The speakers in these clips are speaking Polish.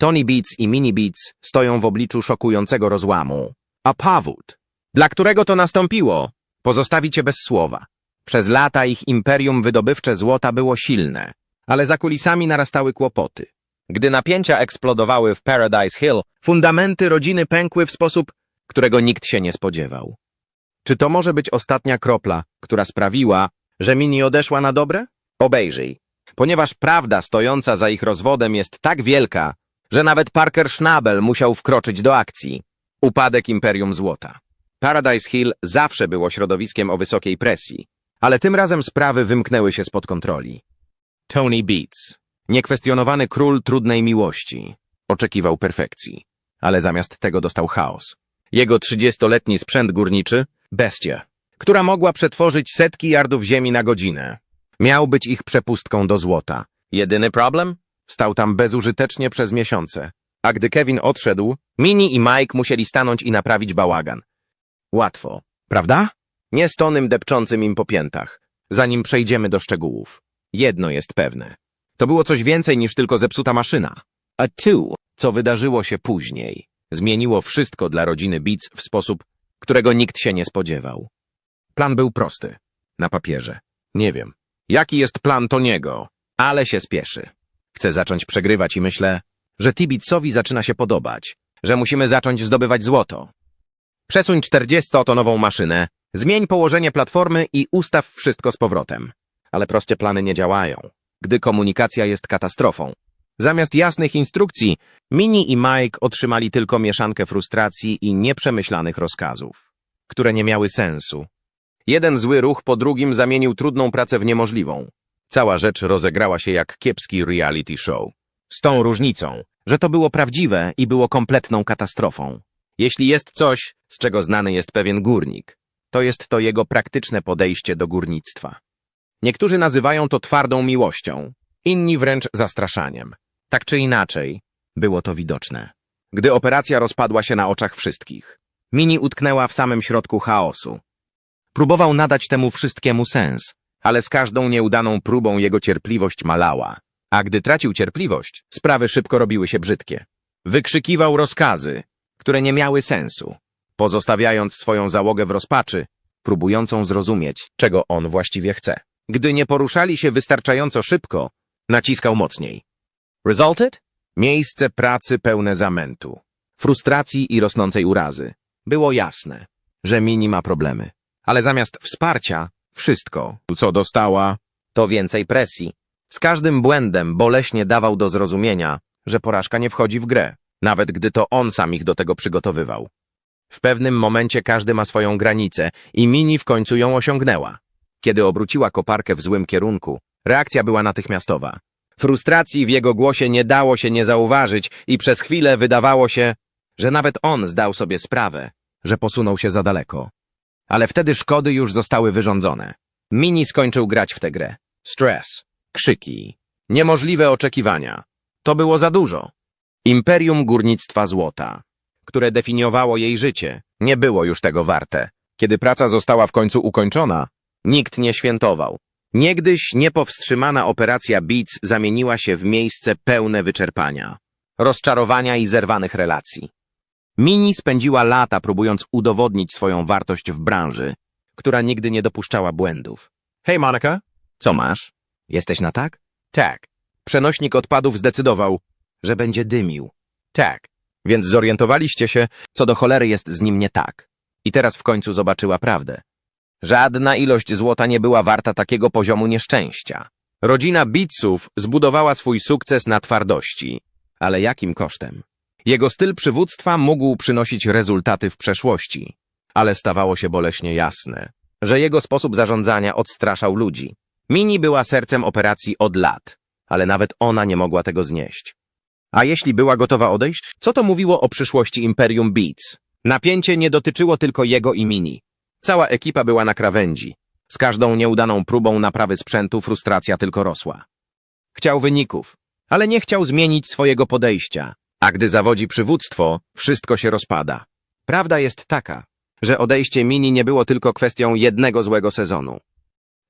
Tony Beats i Mini Beats stoją w obliczu szokującego rozłamu. A powód, dla którego to nastąpiło, pozostawi cię bez słowa. Przez lata ich imperium wydobywcze złota było silne, ale za kulisami narastały kłopoty. Gdy napięcia eksplodowały w Paradise Hill, fundamenty rodziny pękły w sposób, którego nikt się nie spodziewał. Czy to może być ostatnia kropla, która sprawiła, że Mini odeszła na dobre? Obejrzyj. Ponieważ prawda stojąca za ich rozwodem jest tak wielka, że nawet Parker Schnabel musiał wkroczyć do akcji. Upadek Imperium Złota. Paradise Hill zawsze było środowiskiem o wysokiej presji, ale tym razem sprawy wymknęły się spod kontroli. Tony Beats, niekwestionowany król trudnej miłości, oczekiwał perfekcji, ale zamiast tego dostał chaos. Jego trzydziestoletni sprzęt górniczy, bestia, która mogła przetworzyć setki yardów ziemi na godzinę. Miał być ich przepustką do złota. Jedyny problem? Stał tam bezużytecznie przez miesiące. A gdy Kevin odszedł, Mini i Mike musieli stanąć i naprawić bałagan. Łatwo, prawda? Nie z tonym depczącym im po piętach. Zanim przejdziemy do szczegółów. Jedno jest pewne. To było coś więcej niż tylko zepsuta maszyna. A tu, co wydarzyło się później, zmieniło wszystko dla rodziny Beats w sposób, którego nikt się nie spodziewał. Plan był prosty. Na papierze. Nie wiem. Jaki jest plan Toniego? Ale się spieszy. Chce zacząć przegrywać i myślę, że Tibitsowi zaczyna się podobać, że musimy zacząć zdobywać złoto. Przesuń 40-tonową maszynę, zmień położenie platformy i ustaw wszystko z powrotem. Ale proste plany nie działają, gdy komunikacja jest katastrofą. Zamiast jasnych instrukcji, Mini i Mike otrzymali tylko mieszankę frustracji i nieprzemyślanych rozkazów, które nie miały sensu. Jeden zły ruch po drugim zamienił trudną pracę w niemożliwą. Cała rzecz rozegrała się jak kiepski reality show. Z tą różnicą, że to było prawdziwe i było kompletną katastrofą. Jeśli jest coś, z czego znany jest pewien górnik, to jest to jego praktyczne podejście do górnictwa. Niektórzy nazywają to twardą miłością, inni wręcz zastraszaniem. Tak czy inaczej, było to widoczne. Gdy operacja rozpadła się na oczach wszystkich, Mini utknęła w samym środku chaosu. Próbował nadać temu wszystkiemu sens, ale z każdą nieudaną próbą jego cierpliwość malała. A gdy tracił cierpliwość, sprawy szybko robiły się brzydkie. Wykrzykiwał rozkazy, które nie miały sensu, pozostawiając swoją załogę w rozpaczy, próbującą zrozumieć, czego on właściwie chce. Gdy nie poruszali się wystarczająco szybko, naciskał mocniej. Resulted? Miejsce pracy pełne zamętu, frustracji i rosnącej urazy. Było jasne, że Mini ma problemy. Ale zamiast wsparcia, wszystko, co dostała, to więcej presji. Z każdym błędem boleśnie dawał do zrozumienia, że porażka nie wchodzi w grę, nawet gdy to on sam ich do tego przygotowywał. W pewnym momencie każdy ma swoją granicę i Mini w końcu ją osiągnęła. Kiedy obróciła koparkę w złym kierunku, reakcja była natychmiastowa. Frustracji w jego głosie nie dało się nie zauważyć i przez chwilę wydawało się, że nawet on zdał sobie sprawę, że posunął się za daleko. Ale wtedy szkody już zostały wyrządzone. Mini skończył grać w tę grę. Stres, krzyki, niemożliwe oczekiwania. To było za dużo. Imperium Górnictwa Złota, które definiowało jej życie, nie było już tego warte. Kiedy praca została w końcu ukończona, nikt nie świętował. Niegdyś niepowstrzymana operacja Beats zamieniła się w miejsce pełne wyczerpania, rozczarowania i zerwanych relacji. Mini spędziła lata próbując udowodnić swoją wartość w branży, która nigdy nie dopuszczała błędów. Hej, Monika, co masz? Jesteś na tak? Tak. Przenośnik odpadów zdecydował, że będzie dymił. Tak. Więc zorientowaliście się, co do cholery jest z nim nie tak. I teraz w końcu zobaczyła prawdę. Żadna ilość złota nie była warta takiego poziomu nieszczęścia. Rodzina Bitsów zbudowała swój sukces na twardości. Ale jakim kosztem? Jego styl przywództwa mógł przynosić rezultaty w przeszłości, ale stawało się boleśnie jasne, że jego sposób zarządzania odstraszał ludzi. Mini była sercem operacji od lat, ale nawet ona nie mogła tego znieść. A jeśli była gotowa odejść, co to mówiło o przyszłości Imperium Beats? Napięcie nie dotyczyło tylko jego i Mini. Cała ekipa była na krawędzi. Z każdą nieudaną próbą naprawy sprzętu frustracja tylko rosła. Chciał wyników, ale nie chciał zmienić swojego podejścia. A gdy zawodzi przywództwo, wszystko się rozpada. Prawda jest taka, że odejście Mini nie było tylko kwestią jednego złego sezonu.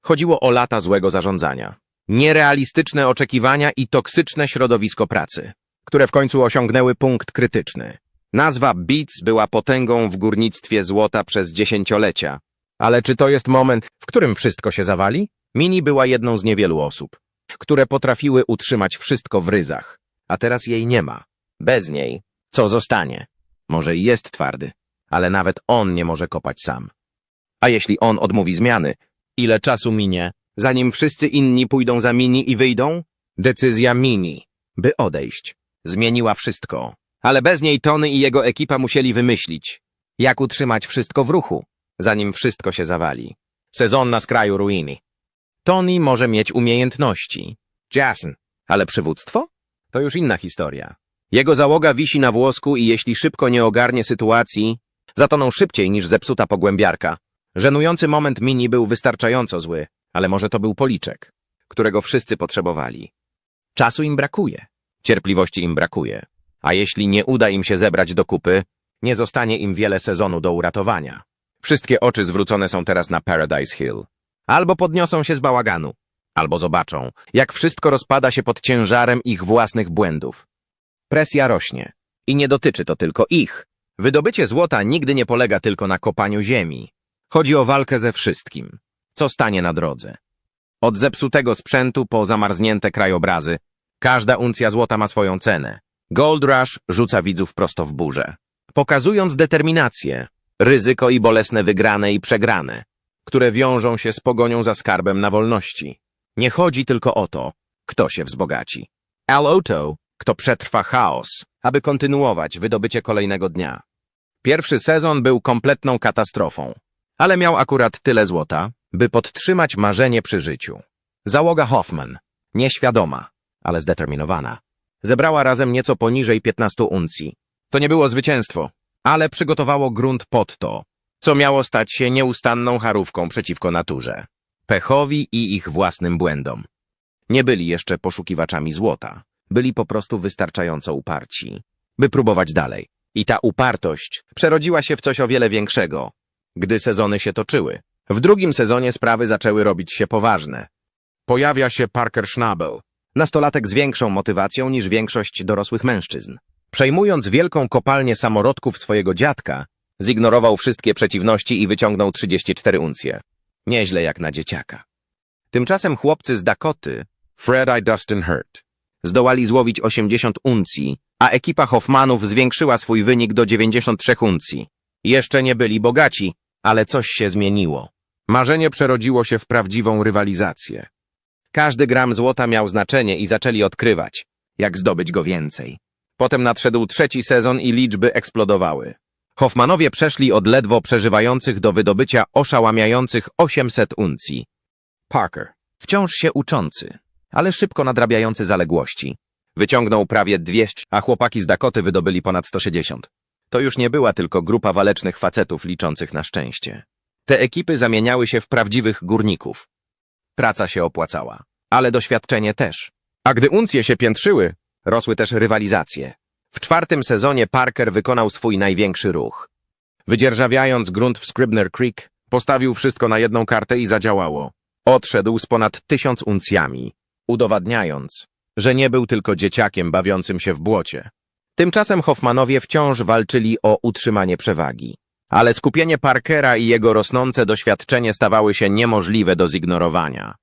Chodziło o lata złego zarządzania, nierealistyczne oczekiwania i toksyczne środowisko pracy, które w końcu osiągnęły punkt krytyczny. Nazwa Beats była potęgą w górnictwie złota przez dziesięciolecia. Ale czy to jest moment, w którym wszystko się zawali? Mini była jedną z niewielu osób, które potrafiły utrzymać wszystko w ryzach, a teraz jej nie ma. Bez niej, co zostanie? Może i jest twardy, ale nawet on nie może kopać sam. A jeśli on odmówi zmiany, ile czasu minie, zanim wszyscy inni pójdą za Mini i wyjdą? Decyzja Mini, by odejść, zmieniła wszystko. Ale bez niej Tony i jego ekipa musieli wymyślić, jak utrzymać wszystko w ruchu, zanim wszystko się zawali. Sezon na skraju ruiny. Tony może mieć umiejętności. Jason, ale przywództwo? To już inna historia. Jego załoga wisi na włosku i jeśli szybko nie ogarnie sytuacji, zatoną szybciej niż zepsuta pogłębiarka. Żenujący moment mini był wystarczająco zły, ale może to był policzek, którego wszyscy potrzebowali. Czasu im brakuje, cierpliwości im brakuje, a jeśli nie uda im się zebrać do kupy, nie zostanie im wiele sezonu do uratowania. Wszystkie oczy zwrócone są teraz na Paradise Hill. Albo podniosą się z bałaganu, albo zobaczą, jak wszystko rozpada się pod ciężarem ich własnych błędów. Presja rośnie. I nie dotyczy to tylko ich. Wydobycie złota nigdy nie polega tylko na kopaniu ziemi. Chodzi o walkę ze wszystkim, co stanie na drodze. Od zepsutego sprzętu po zamarznięte krajobrazy, każda uncja złota ma swoją cenę. Gold Rush rzuca widzów prosto w burzę, pokazując determinację, ryzyko i bolesne wygrane i przegrane, które wiążą się z pogonią za skarbem na wolności. Nie chodzi tylko o to, kto się wzbogaci. Al Oto, kto przetrwa chaos, aby kontynuować wydobycie kolejnego dnia. Pierwszy sezon był kompletną katastrofą, ale miał akurat tyle złota, by podtrzymać marzenie przy życiu. Załoga Hoffman, nieświadoma, ale zdeterminowana, zebrała razem nieco poniżej 15 uncji. To nie było zwycięstwo, ale przygotowało grunt pod to, co miało stać się nieustanną charówką przeciwko naturze, pechowi i ich własnym błędom. Nie byli jeszcze poszukiwaczami złota, byli po prostu wystarczająco uparci, by próbować dalej. I ta upartość przerodziła się w coś o wiele większego, gdy sezony się toczyły. W drugim sezonie sprawy zaczęły robić się poważne. Pojawia się Parker Schnabel, nastolatek z większą motywacją niż większość dorosłych mężczyzn. Przejmując wielką kopalnię samorodków swojego dziadka, zignorował wszystkie przeciwności i wyciągnął 34 uncje. Nieźle jak na dzieciaka. Tymczasem chłopcy z Dakoty, Fred i Dustin Hurt, zdołali złowić 80 uncji, a ekipa Hoffmanów zwiększyła swój wynik do 93 uncji. Jeszcze nie byli bogaci, ale coś się zmieniło. Marzenie przerodziło się w prawdziwą rywalizację. Każdy gram złota miał znaczenie i zaczęli odkrywać, jak zdobyć go więcej. Potem nadszedł trzeci sezon i liczby eksplodowały. Hoffmanowie przeszli od ledwo przeżywających do wydobycia oszałamiających 800 uncji. Parker, wciąż się uczący, ale szybko nadrabiający zaległości. Wyciągnął prawie 200, a chłopaki z Dakoty wydobyli ponad 160. To już nie była tylko grupa walecznych facetów liczących na szczęście. Te ekipy zamieniały się w prawdziwych górników. Praca się opłacała, ale doświadczenie też. A gdy uncje się piętrzyły, rosły też rywalizacje. W czwartym sezonie Parker wykonał swój największy ruch. Wydzierżawiając grunt w Scribner Creek, postawił wszystko na jedną kartę i zadziałało. Odszedł z ponad tysiąc uncjami, udowadniając, że nie był tylko dzieciakiem bawiącym się w błocie. Tymczasem Hoffmanowie wciąż walczyli o utrzymanie przewagi. Ale skupienie Parkera i jego rosnące doświadczenie stawały się niemożliwe do zignorowania.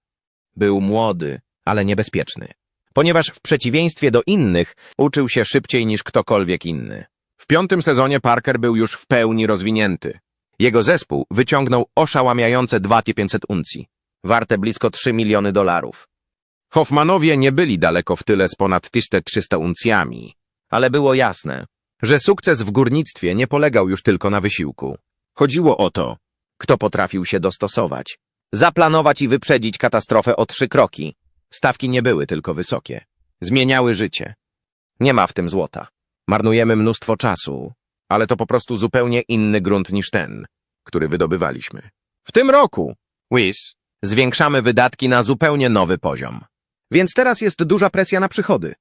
Był młody, ale niebezpieczny, ponieważ w przeciwieństwie do innych uczył się szybciej niż ktokolwiek inny. W piątym sezonie Parker był już w pełni rozwinięty. Jego zespół wyciągnął oszałamiające 2500 uncji, warte blisko 3 miliony dolarów. Hoffmanowie nie byli daleko w tyle z ponad 1300 uncjami, ale było jasne, że sukces w górnictwie nie polegał już tylko na wysiłku. Chodziło o to, kto potrafił się dostosować, zaplanować i wyprzedzić katastrofę o trzy kroki. Stawki nie były tylko wysokie. Zmieniały życie. Nie ma w tym złota. Marnujemy mnóstwo czasu, ale to po prostu zupełnie inny grunt niż ten, który wydobywaliśmy. W tym roku, Wiz, zwiększamy wydatki na zupełnie nowy poziom. Więc teraz jest duża presja na przychody.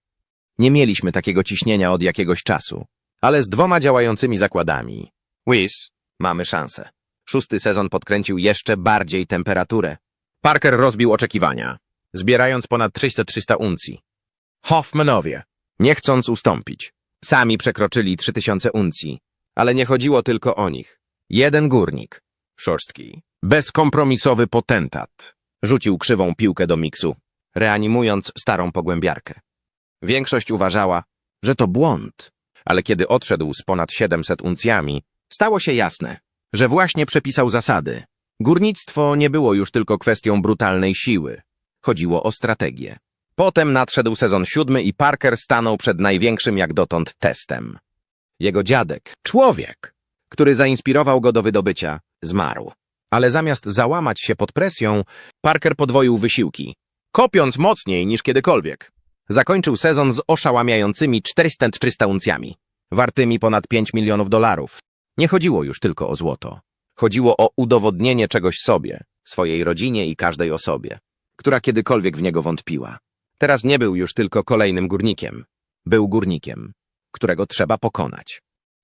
Nie mieliśmy takiego ciśnienia od jakiegoś czasu, ale z dwoma działającymi zakładami. Wiz, mamy szansę. Szósty sezon podkręcił jeszcze bardziej temperaturę. Parker rozbił oczekiwania, zbierając ponad 300-300 uncji. Hoffmanowie, nie chcąc ustąpić. Sami przekroczyli 3000 uncji, ale nie chodziło tylko o nich. Jeden górnik, szorstki, bezkompromisowy potentat, rzucił krzywą piłkę do miksu, reanimując starą pogłębiarkę. Większość uważała, że to błąd, ale kiedy odszedł z ponad 700 uncjami, stało się jasne, że właśnie przepisał zasady. Górnictwo nie było już tylko kwestią brutalnej siły. Chodziło o strategię. Potem nadszedł sezon siódmy i Parker stanął przed największym jak dotąd testem. Jego dziadek, człowiek, który zainspirował go do wydobycia, zmarł. Ale zamiast załamać się pod presją, Parker podwoił wysiłki, kopiąc mocniej niż kiedykolwiek. Zakończył sezon z oszałamiającymi 400 uncjami, wartymi ponad 5 milionów dolarów. Nie chodziło już tylko o złoto. Chodziło o udowodnienie czegoś sobie, swojej rodzinie i każdej osobie, która kiedykolwiek w niego wątpiła. Teraz nie był już tylko kolejnym górnikiem. Był górnikiem, którego trzeba pokonać.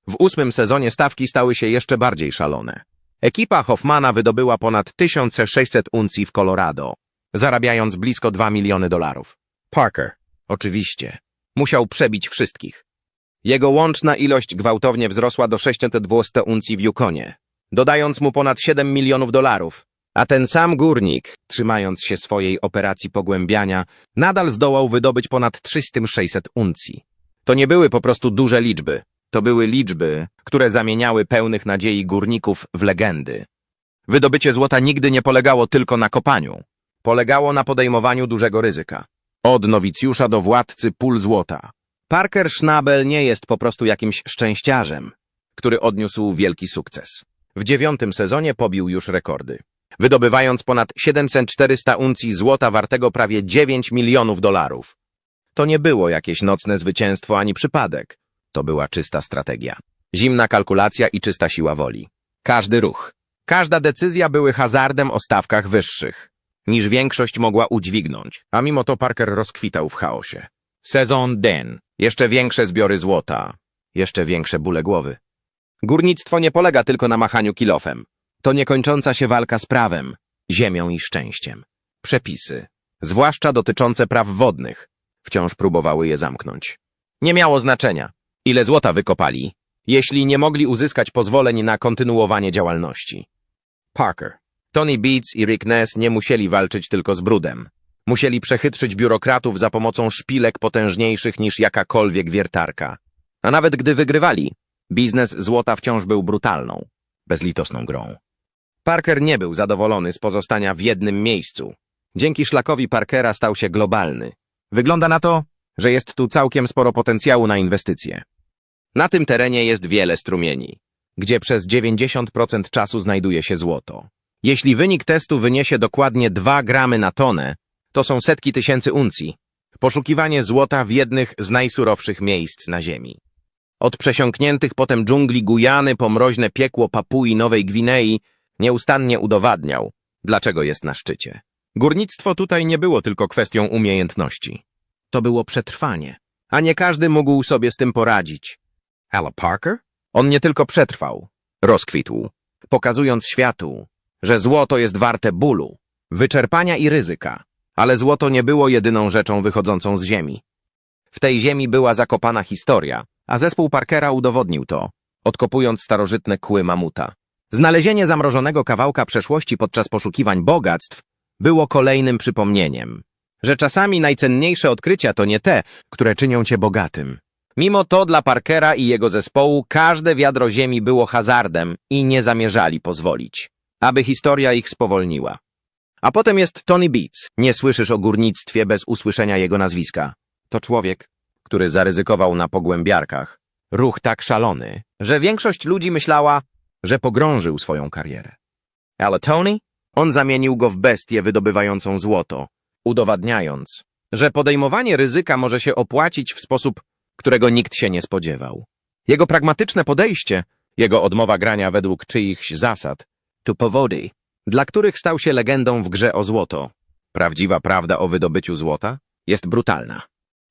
W ósmym sezonie stawki stały się jeszcze bardziej szalone. Ekipa Hoffmana wydobyła ponad 1600 uncji w Colorado, zarabiając blisko 2 miliony dolarów. Parker, oczywiście, musiał przebić wszystkich. Jego łączna ilość gwałtownie wzrosła do 600 uncji w Yukonie, dodając mu ponad 7 milionów dolarów. A ten sam górnik, trzymając się swojej operacji pogłębiania, nadal zdołał wydobyć ponad 300-600 uncji. To nie były po prostu duże liczby. To były liczby, które zamieniały pełnych nadziei górników w legendy. Wydobycie złota nigdy nie polegało tylko na kopaniu. Polegało na podejmowaniu dużego ryzyka. Od nowicjusza do władcy pól złota. Parker Schnabel nie jest po prostu jakimś szczęściarzem, który odniósł wielki sukces. W dziewiątym sezonie pobił już rekordy, wydobywając ponad 700-400 uncji złota wartego prawie 9 milionów dolarów. To nie było jakieś nocne zwycięstwo ani przypadek. To była czysta strategia. Zimna kalkulacja i czysta siła woli. Każdy ruch, każda decyzja były hazardem o stawkach wyższych, niż większość mogła udźwignąć, a mimo to Parker rozkwitał w chaosie. Sezon den, jeszcze większe zbiory złota, jeszcze większe bóle głowy. Górnictwo nie polega tylko na machaniu kilofem. To niekończąca się walka z prawem, ziemią i szczęściem. Przepisy, zwłaszcza dotyczące praw wodnych, wciąż próbowały je zamknąć. Nie miało znaczenia, ile złota wykopali, jeśli nie mogli uzyskać pozwoleń na kontynuowanie działalności. Parker, Tony Beats i Rick Ness nie musieli walczyć tylko z brudem. Musieli przechytrzyć biurokratów za pomocą szpilek potężniejszych niż jakakolwiek wiertarka. A nawet gdy wygrywali, biznes złota wciąż był brutalną, bezlitosną grą. Parker nie był zadowolony z pozostania w jednym miejscu. Dzięki szlakowi Parkera stał się globalny. Wygląda na to, że jest tu całkiem sporo potencjału na inwestycje. Na tym terenie jest wiele strumieni, gdzie przez 90% czasu znajduje się złoto. Jeśli wynik testu wyniesie dokładnie 2 gramy na tonę, to są setki tysięcy uncji. Poszukiwanie złota w jednych z najsurowszych miejsc na Ziemi. Od przesiąkniętych potem dżungli Gujany po mroźne piekło Papui Nowej Gwinei nieustannie udowadniał, dlaczego jest na szczycie. Górnictwo tutaj nie było tylko kwestią umiejętności. To było przetrwanie, a nie każdy mógł sobie z tym poradzić. Ale Parker? On nie tylko przetrwał, rozkwitł, pokazując światu, że złoto jest warte bólu, wyczerpania i ryzyka. Ale złoto nie było jedyną rzeczą wychodzącą z ziemi. W tej ziemi była zakopana historia, a zespół Parkera udowodnił to, odkopując starożytne kły mamuta. Znalezienie zamrożonego kawałka przeszłości podczas poszukiwań bogactw było kolejnym przypomnieniem, że czasami najcenniejsze odkrycia to nie te, które czynią cię bogatym. Mimo to dla Parkera i jego zespołu każde wiadro ziemi było hazardem i nie zamierzali pozwolić, aby historia ich spowolniła. A potem jest Tony Beats. Nie słyszysz o górnictwie bez usłyszenia jego nazwiska. To człowiek, który zaryzykował na pogłębiarkach. Ruch tak szalony, że większość ludzi myślała, że pogrążył swoją karierę. Ale Tony? On zamienił go w bestię wydobywającą złoto, udowadniając, że podejmowanie ryzyka może się opłacić w sposób, którego nikt się nie spodziewał. Jego pragmatyczne podejście, jego odmowa grania według czyichś zasad, to powody, dla których stał się legendą w grze o złoto. Prawdziwa prawda o wydobyciu złota jest brutalna.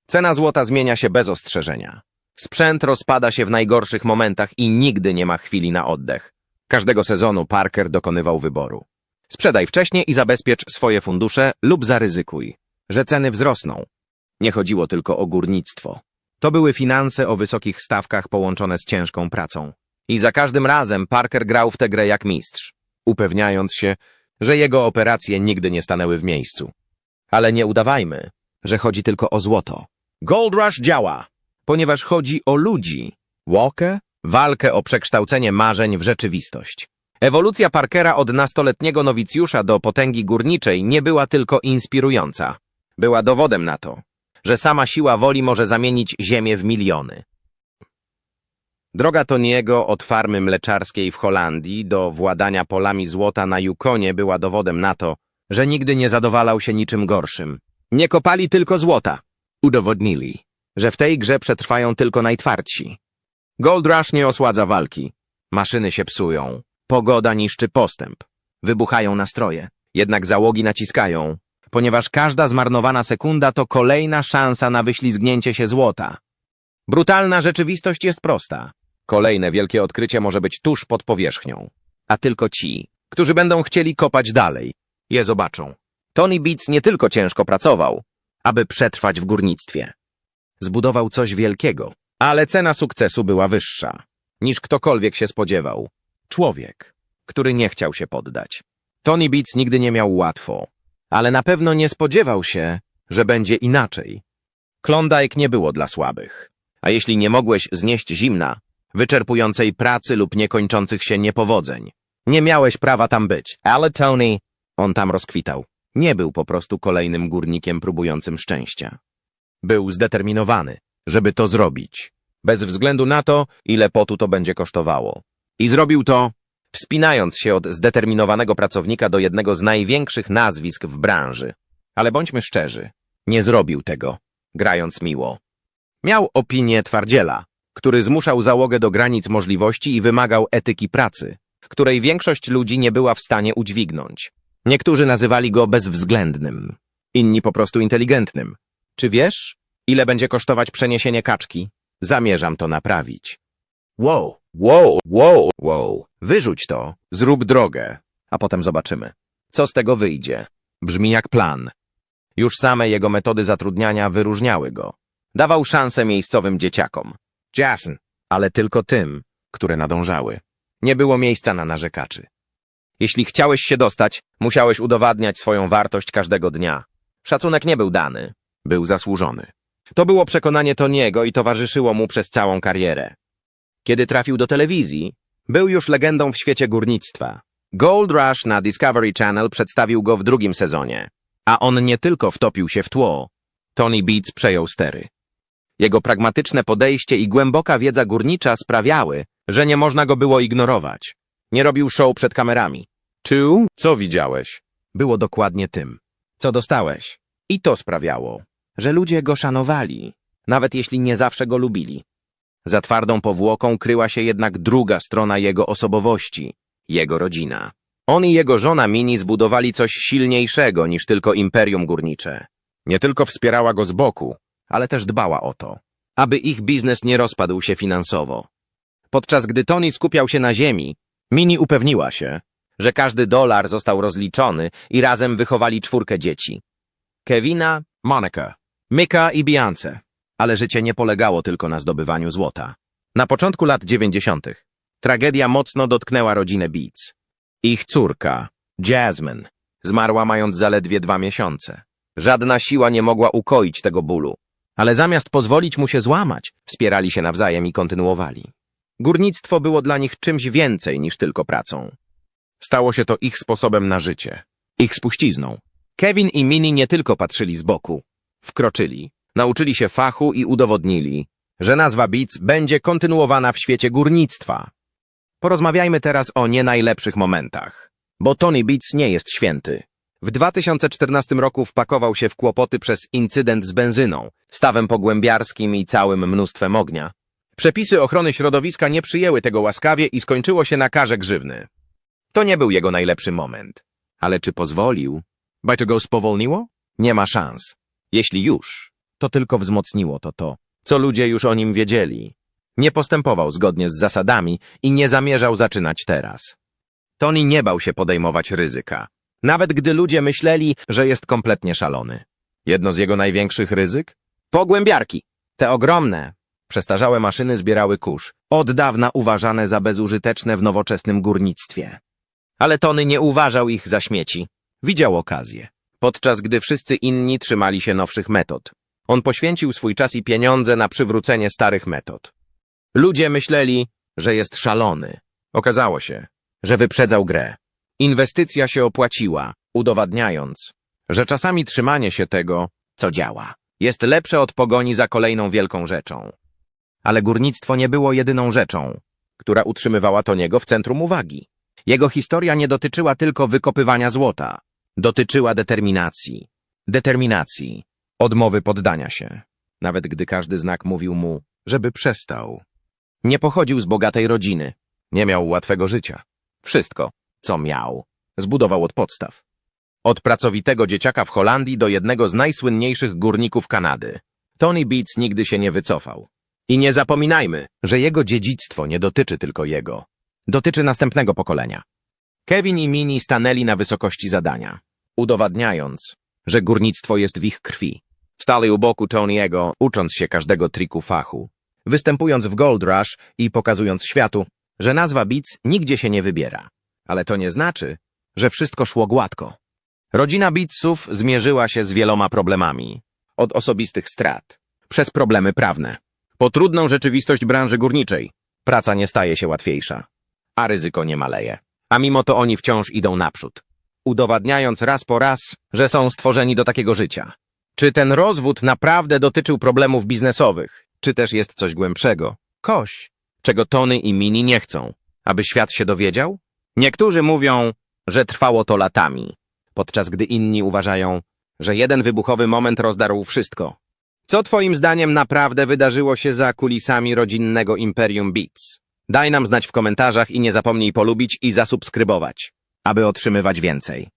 Cena złota zmienia się bez ostrzeżenia. Sprzęt rozpada się w najgorszych momentach i nigdy nie ma chwili na oddech. Każdego sezonu Parker dokonywał wyboru. Sprzedaj wcześniej i zabezpiecz swoje fundusze lub zaryzykuj, że ceny wzrosną. Nie chodziło tylko o górnictwo. To były finanse o wysokich stawkach połączone z ciężką pracą. I za każdym razem Parker grał w tę grę jak mistrz, upewniając się, że jego operacje nigdy nie stanęły w miejscu. Ale nie udawajmy, że chodzi tylko o złoto. Gold Rush działa, ponieważ chodzi o ludzi. Walkę? Walkę o przekształcenie marzeń w rzeczywistość. Ewolucja Parkera od nastoletniego nowicjusza do potęgi górniczej nie była tylko inspirująca. Była dowodem na to, że sama siła woli może zamienić ziemię w miliony. Droga Toniego od farmy mleczarskiej w Holandii do władania polami złota na Yukonie była dowodem na to, że nigdy nie zadowalał się niczym gorszym. Nie kopali tylko złota. Udowodnili, że w tej grze przetrwają tylko najtwardsi. Gold Rush nie osładza walki. Maszyny się psują. Pogoda niszczy postęp. Wybuchają nastroje. Jednak załogi naciskają, ponieważ każda zmarnowana sekunda to kolejna szansa na wyślizgnięcie się złota. Brutalna rzeczywistość jest prosta. Kolejne wielkie odkrycie może być tuż pod powierzchnią. A tylko ci, którzy będą chcieli kopać dalej, je zobaczą. Tony Beats nie tylko ciężko pracował, aby przetrwać w górnictwie. Zbudował coś wielkiego, ale cena sukcesu była wyższa, niż ktokolwiek się spodziewał. Człowiek, który nie chciał się poddać. Tony Beats nigdy nie miał łatwo, ale na pewno nie spodziewał się, że będzie inaczej. Klondike nie było dla słabych. A jeśli nie mogłeś znieść zimna, wyczerpującej pracy lub niekończących się niepowodzeń, nie miałeś prawa tam być. Ale Tony, on tam rozkwitał. Nie był po prostu kolejnym górnikiem próbującym szczęścia. Był zdeterminowany, żeby to zrobić, bez względu na to, ile potu to będzie kosztowało. I zrobił to, wspinając się od zdeterminowanego pracownika do jednego z największych nazwisk w branży. Ale bądźmy szczerzy, nie zrobił tego, grając miło. Miał opinię twardziela, który zmuszał załogę do granic możliwości i wymagał etyki pracy, której większość ludzi nie była w stanie udźwignąć. Niektórzy nazywali go bezwzględnym, inni po prostu inteligentnym. Czy wiesz, ile będzie kosztować przeniesienie kaczki? Zamierzam to naprawić. Wow, wow, wow, wow. Wyrzuć to, zrób drogę, a potem zobaczymy. Co z tego wyjdzie? Brzmi jak plan. Już same jego metody zatrudniania wyróżniały go. Dawał szansę miejscowym dzieciakom. Jason, ale tylko tym, które nadążały. Nie było miejsca na narzekaczy. Jeśli chciałeś się dostać, musiałeś udowadniać swoją wartość każdego dnia. Szacunek nie był dany, był zasłużony. To było przekonanie Toniego i towarzyszyło mu przez całą karierę. Kiedy trafił do telewizji, był już legendą w świecie górnictwa. Gold Rush na Discovery Channel przedstawił go w drugim sezonie, a on nie tylko wtopił się w tło, Tony Beats przejął stery. Jego pragmatyczne podejście i głęboka wiedza górnicza sprawiały, że nie można go było ignorować. Nie robił show przed kamerami. Tu? Co widziałeś? Było dokładnie tym. Co dostałeś? I to sprawiało, że ludzie go szanowali, nawet jeśli nie zawsze go lubili. Za twardą powłoką kryła się jednak druga strona jego osobowości, jego rodzina. On i jego żona Mini zbudowali coś silniejszego niż tylko imperium górnicze. Nie tylko wspierała go z boku, ale też dbała o to, aby ich biznes nie rozpadł się finansowo. Podczas gdy Tony skupiał się na ziemi, Mini upewniła się, że każdy dolar został rozliczony i razem wychowali czwórkę dzieci. Kevina, Monika, Mika i Beyoncé. Ale życie nie polegało tylko na zdobywaniu złota. Na początku lat dziewięćdziesiątych tragedia mocno dotknęła rodzinę Beats. Ich córka, Jasmine, zmarła mając zaledwie dwa miesiące. Żadna siła nie mogła ukoić tego bólu, ale zamiast pozwolić mu się złamać, wspierali się nawzajem i kontynuowali. Górnictwo było dla nich czymś więcej niż tylko pracą. Stało się to ich sposobem na życie, ich spuścizną. Kevin i Minnie nie tylko patrzyli z boku, wkroczyli, nauczyli się fachu i udowodnili, że nazwa Beats będzie kontynuowana w świecie górnictwa. Porozmawiajmy teraz o nie najlepszych momentach, bo Tony Beats nie jest święty. W 2014 roku wpakował się w kłopoty przez incydent z benzyną, stawem pogłębiarskim i całym mnóstwem ognia. Przepisy ochrony środowiska nie przyjęły tego łaskawie i skończyło się na karze grzywny. To nie był jego najlepszy moment. Ale czy pozwolił? By to go spowolniło? Nie ma szans. Jeśli już, to tylko wzmocniło to to, co ludzie już o nim wiedzieli. Nie postępował zgodnie z zasadami i nie zamierzał zaczynać teraz. Tony nie bał się podejmować ryzyka, nawet gdy ludzie myśleli, że jest kompletnie szalony. Jedno z jego największych ryzyk? Pogłębiarki. Te ogromne, przestarzałe maszyny zbierały kurz, od dawna uważane za bezużyteczne w nowoczesnym górnictwie. Ale Tony nie uważał ich za śmieci. Widział okazję, podczas gdy wszyscy inni trzymali się nowszych metod. On poświęcił swój czas i pieniądze na przywrócenie starych metod. Ludzie myśleli, że jest szalony. Okazało się, że wyprzedzał grę. Inwestycja się opłaciła, udowadniając, że czasami trzymanie się tego, co działa, jest lepsze od pogoni za kolejną wielką rzeczą. Ale górnictwo nie było jedyną rzeczą, która utrzymywała Toniego w centrum uwagi. Jego historia nie dotyczyła tylko wykopywania złota. Dotyczyła determinacji. Determinacji. Odmowy poddania się. Nawet gdy każdy znak mówił mu, żeby przestał. Nie pochodził z bogatej rodziny. Nie miał łatwego życia. Wszystko, co miał, zbudował od podstaw. Od pracowitego dzieciaka w Holandii do jednego z najsłynniejszych górników Kanady. Tony Beats nigdy się nie wycofał. I nie zapominajmy, że jego dziedzictwo nie dotyczy tylko jego. Dotyczy następnego pokolenia. Kevin i Minnie stanęli na wysokości zadania, udowadniając, że górnictwo jest w ich krwi. Stali u boku Tony'ego, ucząc się każdego triku fachu, występując w Gold Rush i pokazując światu, że nazwa Beats nigdzie się nie wybiera. Ale to nie znaczy, że wszystko szło gładko. Rodzina Beatsów zmierzyła się z wieloma problemami. Od osobistych strat, przez problemy prawne, po trudną rzeczywistość branży górniczej. Praca nie staje się łatwiejsza, a ryzyko nie maleje. A mimo to oni wciąż idą naprzód, udowadniając raz po raz, że są stworzeni do takiego życia. Czy ten rozwód naprawdę dotyczył problemów biznesowych, czy też jest coś głębszego? Koś, czego Tony i Mini nie chcą, aby świat się dowiedział? Niektórzy mówią, że trwało to latami, podczas gdy inni uważają, że jeden wybuchowy moment rozdarł wszystko. Co twoim zdaniem naprawdę wydarzyło się za kulisami rodzinnego Imperium Beats? Daj nam znać w komentarzach i nie zapomnij polubić i zasubskrybować, aby otrzymywać więcej.